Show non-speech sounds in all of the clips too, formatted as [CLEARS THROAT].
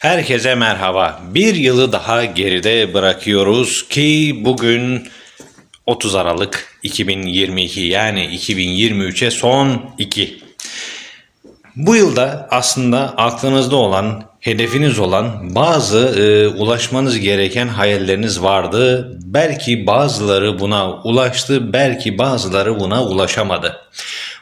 Herkese merhaba. Bir yılı daha geride bırakıyoruz ki bugün 30 Aralık 2022 yani 2023'e son 2. Bu yılda aslında aklınızda olan, hedefiniz olan bazı e, ulaşmanız gereken hayalleriniz vardı. Belki bazıları buna ulaştı, belki bazıları buna ulaşamadı.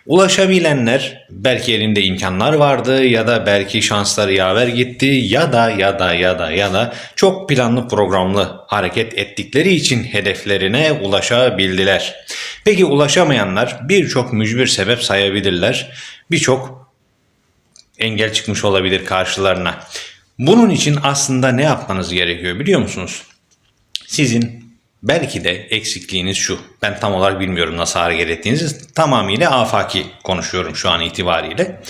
Ulaşabilenler belki elinde imkanlar vardı ya da belki şansları yaver gitti ya da ya da ya da ya da çok planlı programlı hareket ettikleri için hedeflerine ulaşabildiler. Peki ulaşamayanlar birçok mücbir sebep sayabilirler. Birçok engel çıkmış olabilir karşılarına. Bunun için aslında ne yapmanız gerekiyor biliyor musunuz? Sizin belki de eksikliğiniz şu. Ben tam olarak bilmiyorum nasıl hareket ettiğinizi. Tamamıyla afaki konuşuyorum şu an itibariyle.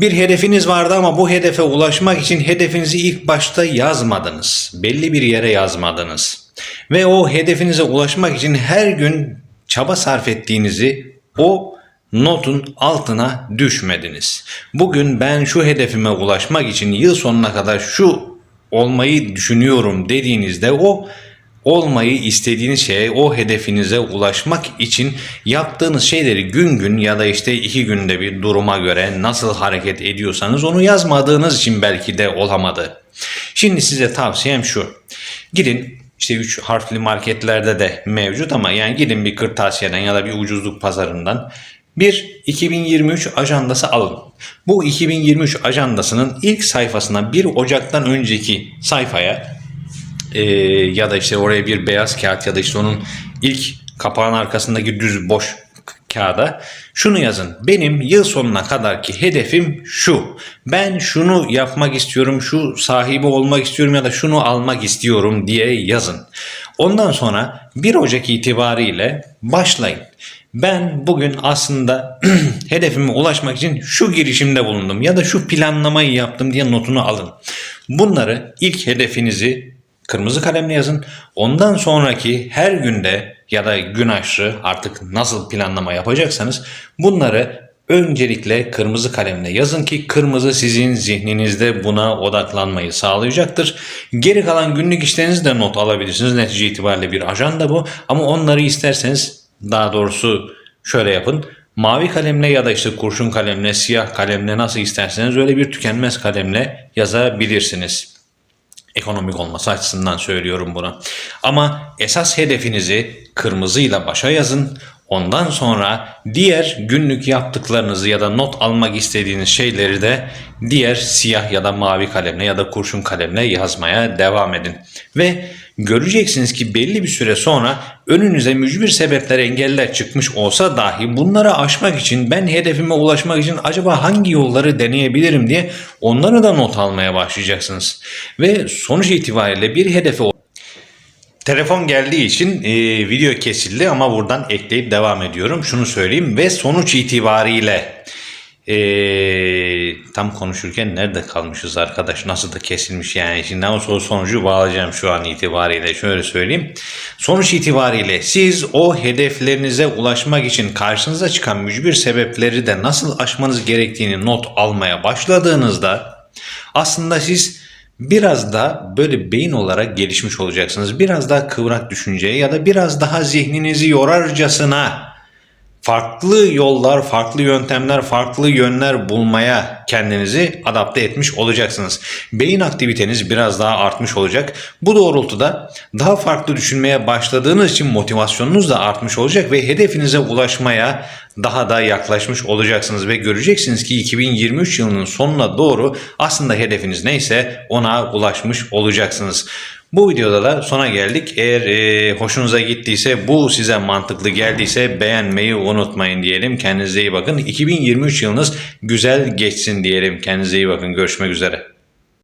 Bir hedefiniz vardı ama bu hedefe ulaşmak için hedefinizi ilk başta yazmadınız. Belli bir yere yazmadınız. Ve o hedefinize ulaşmak için her gün çaba sarf ettiğinizi o notun altına düşmediniz. Bugün ben şu hedefime ulaşmak için yıl sonuna kadar şu olmayı düşünüyorum dediğinizde o olmayı istediğiniz şeye, o hedefinize ulaşmak için yaptığınız şeyleri gün gün ya da işte iki günde bir duruma göre nasıl hareket ediyorsanız onu yazmadığınız için belki de olamadı. Şimdi size tavsiyem şu. Gidin işte 3 harfli marketlerde de mevcut ama yani gidin bir kırtasiyeden ya da bir ucuzluk pazarından bir 2023 ajandası alın. Bu 2023 ajandasının ilk sayfasına 1 Ocak'tan önceki sayfaya e, ya da işte oraya bir beyaz kağıt ya da işte onun ilk kapağın arkasındaki düz boş kağıda şunu yazın. Benim yıl sonuna kadarki hedefim şu. Ben şunu yapmak istiyorum, şu sahibi olmak istiyorum ya da şunu almak istiyorum diye yazın. Ondan sonra 1 Ocak itibariyle başlayın. Ben bugün aslında [CLEARS THROAT] hedefime ulaşmak için şu girişimde bulundum ya da şu planlamayı yaptım diye notunu alın. Bunları ilk hedefinizi kırmızı kalemle yazın. Ondan sonraki her günde ya da gün aşırı artık nasıl planlama yapacaksanız bunları öncelikle kırmızı kalemle yazın ki kırmızı sizin zihninizde buna odaklanmayı sağlayacaktır. Geri kalan günlük işlerinizi de not alabilirsiniz. Netice itibariyle bir ajanda bu ama onları isterseniz daha doğrusu şöyle yapın. Mavi kalemle ya da işte kurşun kalemle, siyah kalemle nasıl isterseniz öyle bir tükenmez kalemle yazabilirsiniz ekonomik olması açısından söylüyorum bunu. Ama esas hedefinizi kırmızıyla başa yazın. Ondan sonra diğer günlük yaptıklarınızı ya da not almak istediğiniz şeyleri de diğer siyah ya da mavi kalemle ya da kurşun kalemle yazmaya devam edin. Ve göreceksiniz ki belli bir süre sonra önünüze mücbir sebepler engeller çıkmış olsa dahi bunları aşmak için ben hedefime ulaşmak için acaba hangi yolları deneyebilirim diye onları da not almaya başlayacaksınız. Ve sonuç itibariyle bir hedefe Telefon geldiği için e, video kesildi ama buradan ekleyip devam ediyorum. Şunu söyleyeyim ve sonuç itibariyle e, tam konuşurken nerede kalmışız arkadaş nasıl da kesilmiş yani şimdi ama sonucu bağlayacağım şu an itibariyle şöyle söyleyeyim. Sonuç itibariyle siz o hedeflerinize ulaşmak için karşınıza çıkan mücbir sebepleri de nasıl aşmanız gerektiğini not almaya başladığınızda aslında siz biraz da böyle beyin olarak gelişmiş olacaksınız. Biraz daha kıvrak düşünceye ya da biraz daha zihninizi yorarcasına farklı yollar, farklı yöntemler, farklı yönler bulmaya kendinizi adapte etmiş olacaksınız. Beyin aktiviteniz biraz daha artmış olacak. Bu doğrultuda daha farklı düşünmeye başladığınız için motivasyonunuz da artmış olacak ve hedefinize ulaşmaya daha da yaklaşmış olacaksınız ve göreceksiniz ki 2023 yılının sonuna doğru aslında hedefiniz neyse ona ulaşmış olacaksınız. Bu videoda da sona geldik. Eğer e, hoşunuza gittiyse, bu size mantıklı geldiyse beğenmeyi unutmayın diyelim. Kendinize iyi bakın. 2023 yılınız güzel geçsin diyelim. Kendinize iyi bakın. Görüşmek üzere.